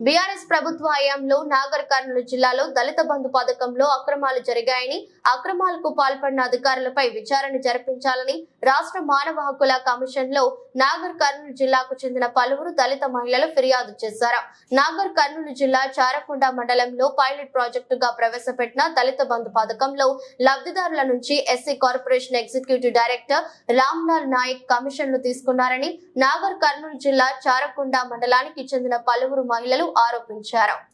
BRS ప్రభుత్వ హయాంలో నాగర్ కర్నూలు జిల్లాలో దళిత బంధు పథకంలో అక్రమాలు జరిగాయని అక్రమాలకు పాల్పడిన అధికారులపై విచారణ జరిపించాలని రాష్ట్ర మానవ హక్కుల కమిషన్లో నాగర్ కర్నూలు జిల్లాకు చెందిన పలువురు దళిత మహిళలు ఫిర్యాదు చేశారు. నాగర్ కర్నూలు జిల్లా చారకొండ మండలంలో పైలట్ ప్రాజెక్టుగా ప్రవేశపెట్టిన దళిత బంధు పథకంలో లబ్ధిదారుల నుంచి SC corporation executive director Ramlal Nayak కమిషన్లు తీసుకున్నారని నాగర్ కర్నూలు జిల్లా చారకొండ మండలానికి చెందిన పలువురు మహిళలు ఆరోపించారు.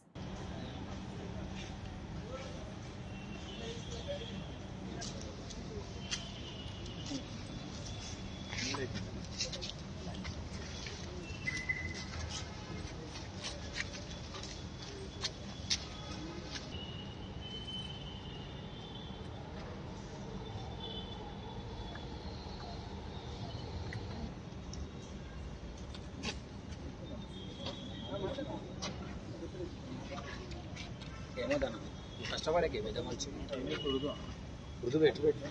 ఏమోదన్న కష్టపడకే పెద్ద మంచి ఉదు పెట్టు? పెట్టు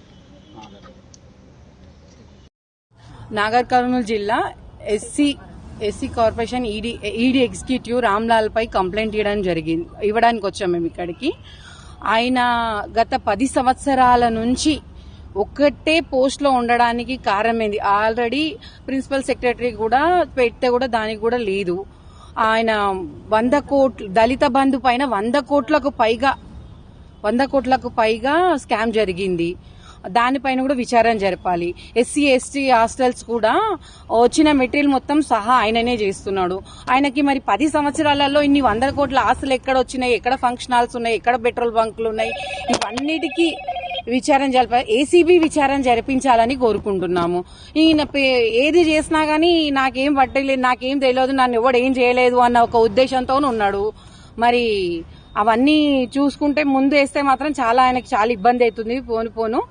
నాగర్ కర్నూలు జిల్లా SC SC corporation ED ED executive Ramlal పై కంప్లైంట్ ఇవ్వడం జరిగింది ఇవ్వడానికి వచ్చాం మేము ఇక్కడికి. ఆయన గత పది సంవత్సరాల నుంచి ఒక్కటే పోస్ట్లో ఉండడానికి కారణమైంది ఆల్రెడీ ప్రిన్సిపల్ సెక్రటరీ కూడా పెడితే కూడా దానికి కూడా లేదు. ఆయన వంద కోట్లు దళిత బంధు పైన వంద కోట్లకు పైగా వంద కోట్లకు పైగా స్కామ్ జరిగింది. దానిపైన కూడా విచారణ జరపాలి. ఎస్సీ ఎస్టీ హాస్టల్స్ కూడా వచ్చిన మెటీరియల్ మొత్తం సహా ఆయననే చేస్తున్నాడు. ఆయనకి మరి పది సంవత్సరాలలో ఇన్ని వంద కోట్ల ఆస్తులు ఎక్కడ వచ్చినాయి ఎక్కడ ఫంక్షన్ హాల్స్ ఉన్నాయి ఎక్కడ పెట్రోల్ బంకులు ఉన్నాయి ఇవన్నిటికీ విచారణ జరిప ఏసీబీ విచారణ జరిపించాలని కోరుకుంటున్నాము. ఈయన పే- ఏది చేసినా గానీ నాకేం పట్టలేదు నాకేం తెలియదు నన్ను ఎవడు ఏం చేయలేదు అన్న ఒక ఉద్దేశంతో ఉన్నాడు. మరి అవన్నీ చూసుకుంటే ముందు వేస్తే మాత్రం చాలా ఆయనకి చాలా ఇబ్బంది అవుతుంది. పోను పోను.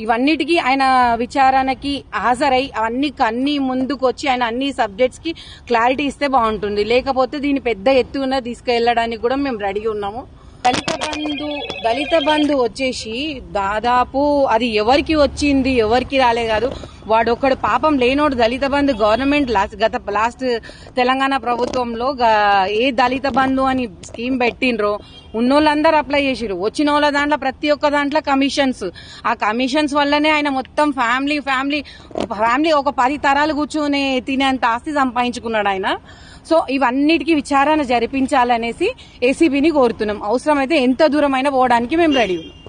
ఇవన్నిటికీ ఆయన విచారణకి హాజరై అవన్నీ అన్ని ముందుకు వచ్చి ఆయన అన్ని సబ్జెక్ట్స్కి క్లారిటీ ఇస్తే బాగుంటుంది. లేకపోతే దీన్ని పెద్ద ఎత్తున తీసుకెళ్ళడానికి కూడా మేము రెడీగా ఉన్నాము. దళిత బంధు దళిత బంధు వచ్చేసి దాదాపు అది ఎవరికి వచ్చింది ఎవరికి రాలే కాదు వాడు ఒకడు పాపం లేనోడు దళిత బంధు గవర్నమెంట్ లాస్ట్ గత లాస్ట్ తెలంగాణ ప్రభుత్వంలో ఏ దళిత బంధు అని స్కీమ్ పెట్టిండ్రో ఉన్నోళ్ళందరూ అప్లై చేసిరు వచ్చిన వాళ్ళ దాంట్లో ప్రతి ఒక్క దాంట్లో కమిషన్స్. ఆ కమిషన్స్ వల్లనే ఆయన మొత్తం ఫ్యామిలీ ఫ్యామిలీ ఫ్యామిలీ ఒక పది తరాలు కూర్చొని తినేంత ఆస్తి సంపాదించుకున్నాడు ఆయన. సో ఇవన్నిటికీ విచారణ జరిపించాలనేసి ఏసీబీని కోరుతున్నాం. అవసరమైతే ఎంత దూరమైనా పోవడానికి మేము రెడీ ఉన్నాం.